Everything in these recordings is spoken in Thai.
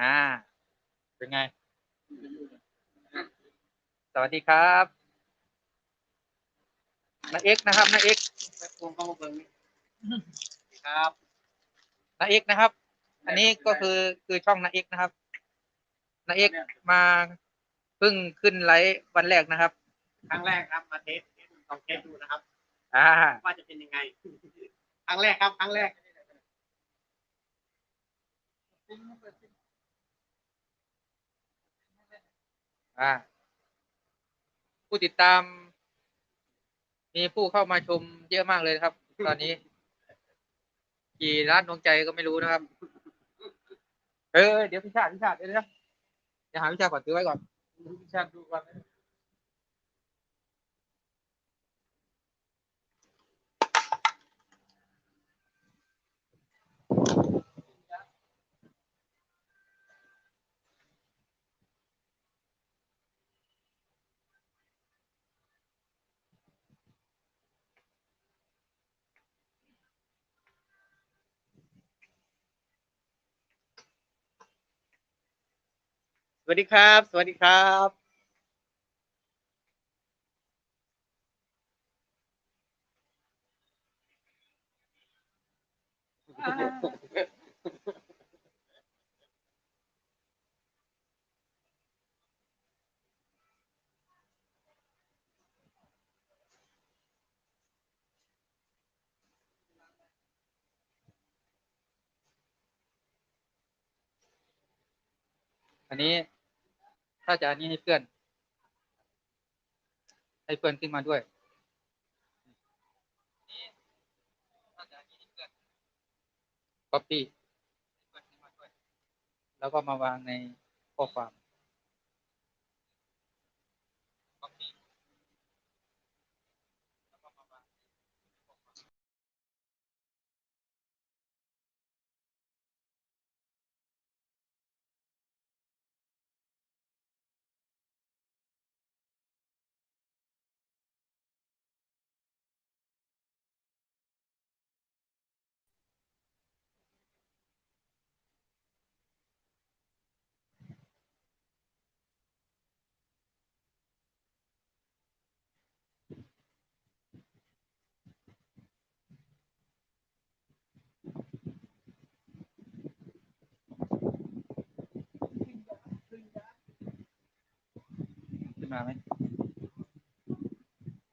อ่า เป็นไง สวัสดีครับนาเอกนะครับนาเอกวงเข้ามาเบิ่งครับนาเอกนะครับ อันนี้ก็คือคือช่องนาเอกนะครับนาเอกมาเพิ่งขึ้นไลฟ์วันแรกนะครับ ครั้งแรกครับมาเทสลองเทสดูนะครับ อ่า ว่าจะเป็นยังไง ครั้งแรกครับ ครั้งแรก อ่าผู้ติดตาม มีผู้เข้ามาชมเยอะมากเลยครับ ตอนนี้ กี่ล้านดวงใจก็ไม่รู้นะครับ เออเดี๋ยวพิชาติพิชาติเดี๋ยวนะเดี๋ยวหาพิชาติก่อนซื้อไว้ก่อนพิชาติดูก่อน วัสดีครับ สวัสดีครับอันนี้ ถ้าจะอันนี้ให้เพื่อน ให้เพื่อนขึ้นมาด้วยก๊อปปี้แล้วก็มาวางในข้อความ Copy แล้วก็มาวางในข้อความ ขึ้ นมาไหม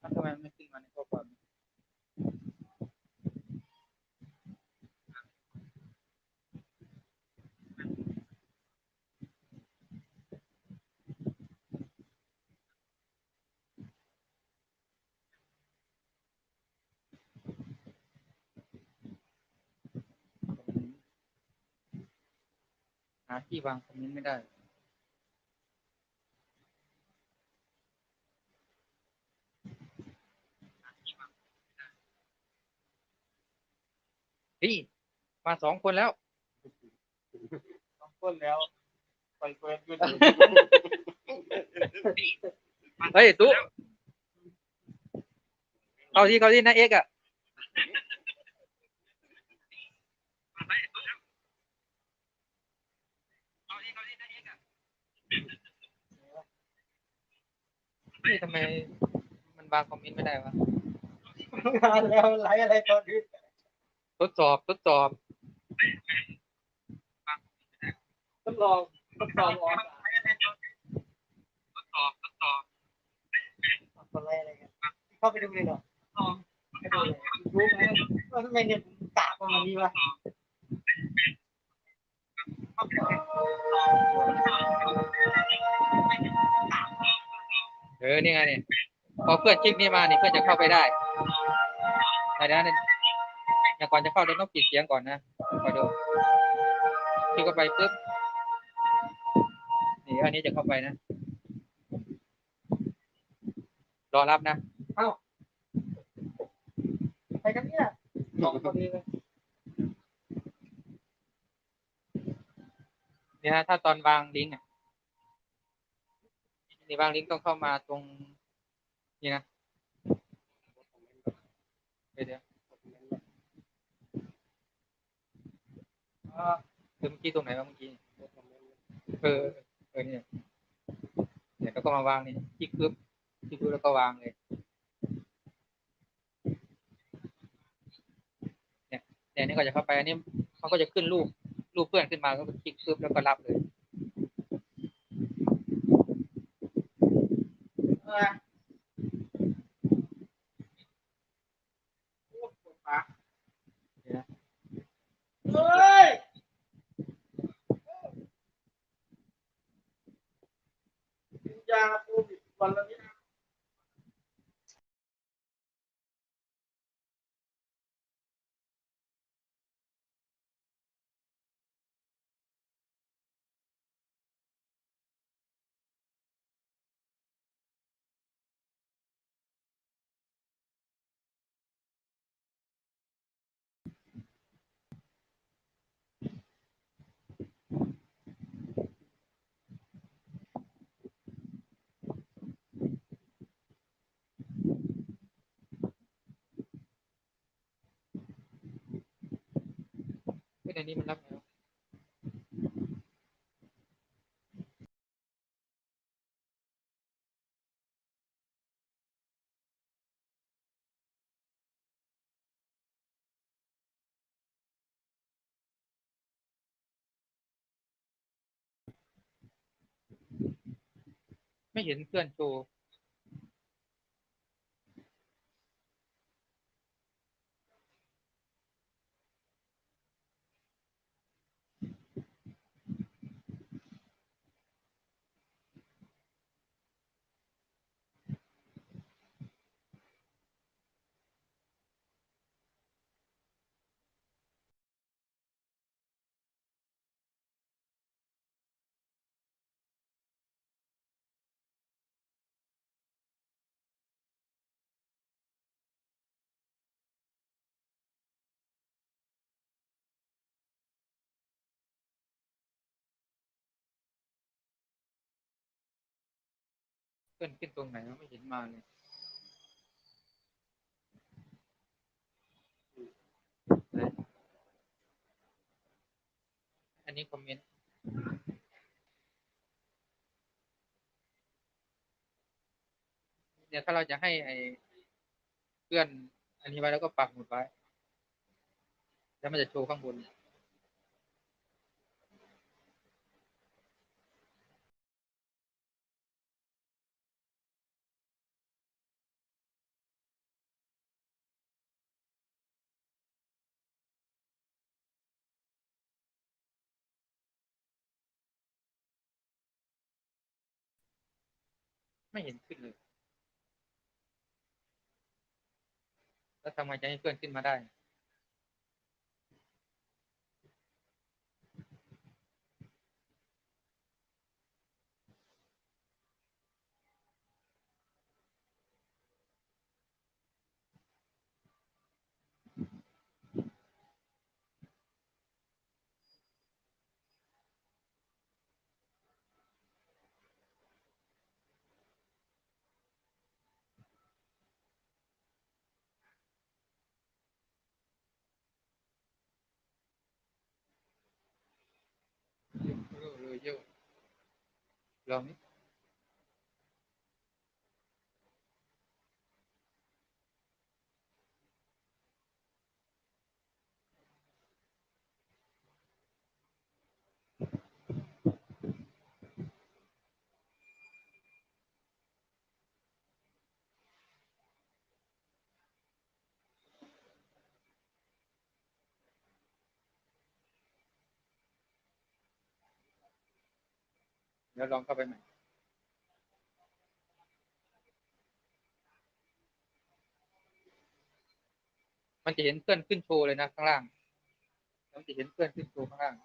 ทำไมไม่ขึ้นมาในข้อความหาที่วางคอมเมนต์ไม่ได้ พี่มาสองคนแล้ว สองคนแล้วไปเปิดกันเฮ้ยตุ๊เขาที่เขาที่นาเอกอะนี่ทำไมมันบางคอมเมนต์ไม่ได้วะงานแล้วไลฟ์อะไรตอนนี้ ทดสอบทดสอบทดลองทดลองออนทดสอบทดสอบอะไรอะไรกันเข้าไปดูเลยเหรอไปดูเลยรู้ไหมว่าทำไมเนี่ยกากประมาณนี้วะเออนี่ไงเนี่ยพอเพื่อนคลิกนี้มานี่เพื่อนจะเข้าไปได้แต่นะ เนี่ยอย่างก่อนจะเข้าเราต้องปิดเสียงก่อนนะคอยดูคลิกเข้าไปปุ๊บนี่อันนี้จะเข้าไปนะ รอรับนะเอ้าไปกันเนี่ยสองคนนี้เลยนี่ฮะถ้าตอนวางลิงก์อะนี่วางลิงก์ต้องเข้ามาตรงนี่นะเดี๋ยวเดี๋ยวเออ คือเมื่อกี้ตรงไหนวะเมื่อกี้เออเออเนี่ยเนี่ยแล้วก็มาวางนี่คลิกปึ๊บคลิกปึ๊บแล้วก็วางเลยเนี่ยเนี่ยนี่ก็จะเข้าไปอันนี้มันก็จะขึ้นรูปรูปเพื่อนขึ้นมาก็คลิกปึ๊บแล้วก็รับเลยเออโอ้ปวดขา เนี่ยนะ เฮ้ยกินยาโควิดวันละนิด เฮ้ยในนี้มันรับแล้วไม่เห็นเพื่อนโชว์ เพื่อนขึ้นตรงไหนวะไม่เห็นมาเลยอันนี้คอมเมนต์เนี่ยถ้าเราจะให้ไอเพื่อนอันนี้ไว้แล้วก็ปักหมุดไว้ แล้วมันจะโชว์ข้างบน ไม่เห็นขึ้นเลย แล้วทำไงจะให้เพื่อนขึ้นมาได้ เยอะเยอะเลยเยอะ ล เดี๋ยวลองเข้าไปใหม่มันจะเห็นเพื่อนขึ้นโชว์เลยนะข้างล่างมันจะเห็นเพื่อนขึ้นโชว์ข้างล่าง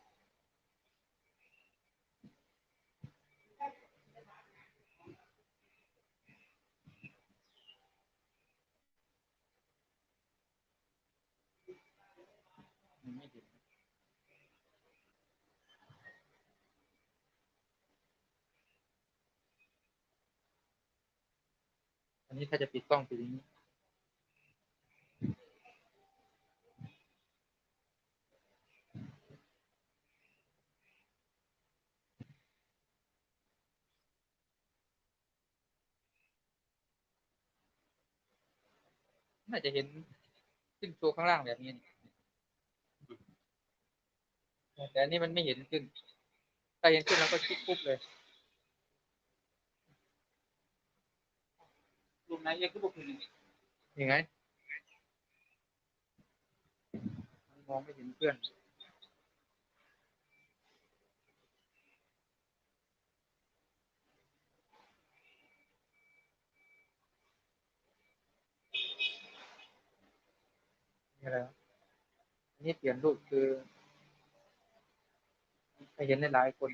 นี้ถ้าจะปิดกล้องปิดอย่างนี้น่าจะเห็นขึ้นโชวข้างล่างแบบนี้แต่อันนี้มันไม่เห็นขึ้นถ้าเห็นขึ้นแล้วก็คลิกปุ๊บเลย รูปไหนยังก็บอกคือยังไงมันมองไม่เห็นเพื่อนนี่อะไรอันนี่เปลี่ยนรูปคือให้เห็นได้หลายคน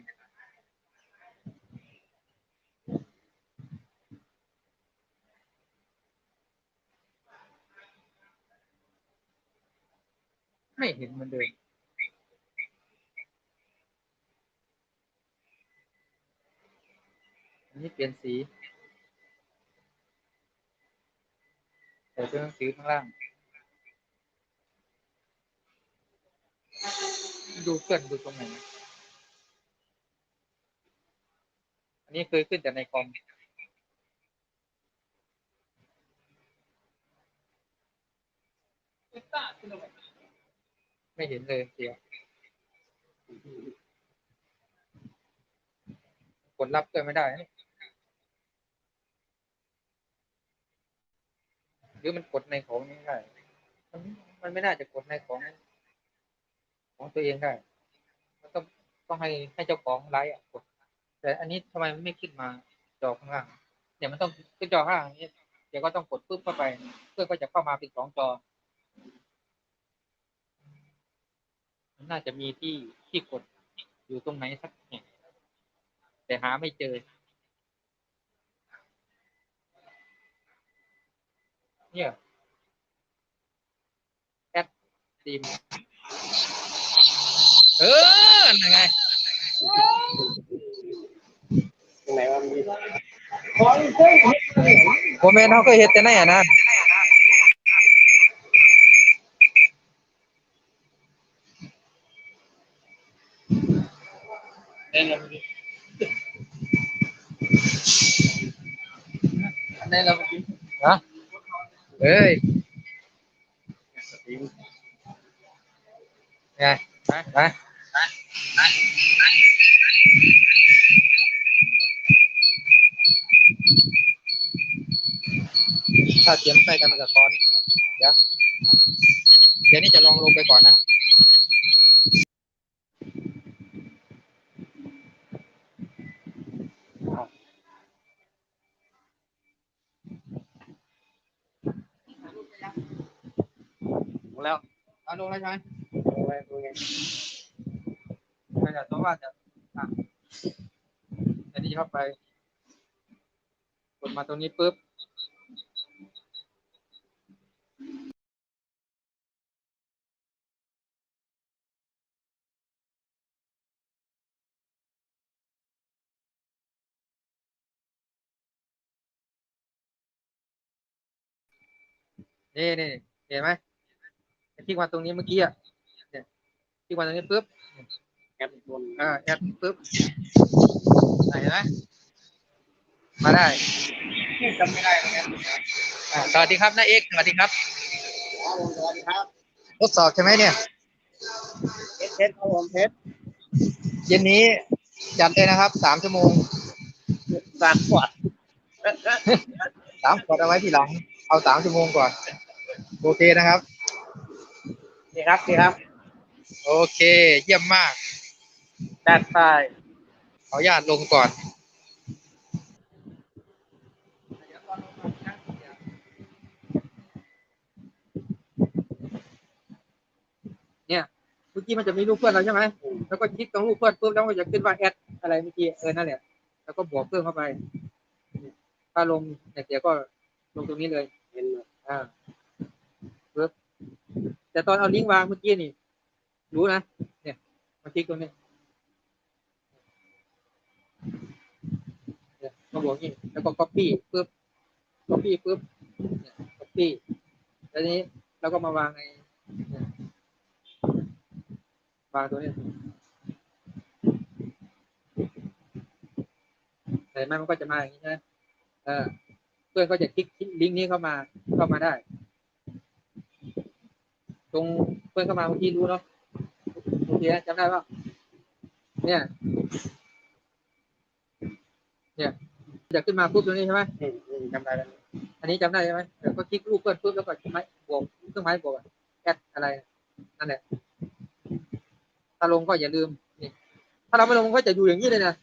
เห็นมือนเดิมอันนี้เปลี่ยนสีใส่ตัวหนังสือข้างล่าง ดูเพื่อนดูตรงไหนอันนี้เคยขึ้นแต่ในคอมเไม่เห็นเลยเสียวกดรับก็ไม่ได้ หรือมันกดในของนี้ได้ มันมันไม่น่าจะกดในของของตัวเองได้ มันต้องต้องให้ให้เจ้าของไลฟ์กด แต่อันนี้ทำไมมันไม่ขึ้นมาจอข้างล่างเนี่ยวมันต้องขึ้นจอข้างล่างนี้ เดี๋ยวก็ต้องกดปุ๊บเข้าไป เพื่อก็จะเข้ามาเป็นสองจอ มันน่าจะมีที่ที่กดอยู่ตรงไหนสักแห่งแต่หาไม่เจอ เนี่ยแอดทีมเออนั่นไงตรงไหนว่ามีโมเมนต์เขาเคยเห็นแต่ไหนอะนะ เอ็นเราดิอันนี้เราดิฮะเอ้ยไงไปไปถ้าเสียงใกล้กันมันจะซ้อน เดี๋ยว เดี๋ยวนี้จะลองลงไปก่อนนะ แล้วเอาลงแล้วใช่ไหมตรงไหนตรงไหนไม่จะต้องว่าจะอะอันนี้เข้าไป กดมาตรงนี้ปุ๊บนี่นี่เห็นไหม ที่มาตรงนี้เมื่อกี้อะเนี่ยที่มาตรงนี้ปุ๊บแอปบนอ่าแอดปุ๊บไหนเห็นไหมมาได้จำไม่ได้เหมือนกันอ่าสวัสดีครับน้าเอกสวัสดีครับครับผมสวัสดีครับ ทดสอบใช่ไหมเนี่ยเพชรเพชรครับผมเพชรเย็นนี้จัดเลยนะครับสามชั่วโมงสามขวดสามขวดเอาไว้ทีหลัง เอาสามชั่วโมงก่อน โอเคนะครับ ดีครับดีครับ โอเค เยี่ยมมากด้านใต้ขออนุญาตลงก่อนเนี่ยเมื่อกี้มันจะมีรูปเพื่อนเราใช่ไหมแล้วก็คลิกตรงรูปเพื่อนปุ๊บแล้วมันก็จะขึ้นว่าแอดอะไรเมื่อกี้เออนั่นแหละแล้วก็บวกเพิ่มเข้าไป ถ้าลงเนี่ยเดี๋ยวก็ลงตรงนี้เลยเห็นไหมอ่าปึ๊บ แต่ตอนเอาลิงก์วางเมื่อกี้นี่ รู้นะ เนี่ยมาคลิกตรงนี้มาบอกนี่แล้วก็ copy ปึ๊บ copy ปึ๊บเนี่ย copy แล้วนี้เราก็มาวางในวางตัวนี้เห็นไหมมันก็จะมาอย่างนี้ใช่เออเพื่อนก็จะคลิกลิงก์นี้เข้ามาเข้ามาได้ ตรงเพื่อนเข้ามาเมื่อกี้รู้เนาะโอเคจำได้ป่ะเนี่ย เนี่ยจะขึ้นมาปุ๊บตรงนี้ใช่ไหมอืมอืมจำได้แล้วอันนี้จำได้ใช่ไหมเดี๋ยวก็คลิกรูปเพื่อนปุ๊บแล้วก็ไม้บวกเครื่องไม้บวกอะแอดอะไรนั่นแหละถ้าลงก็อย่าลืมนี่ถ้าเราไม่ลงมันก็จะอยู่อย่างนี้เลยนะ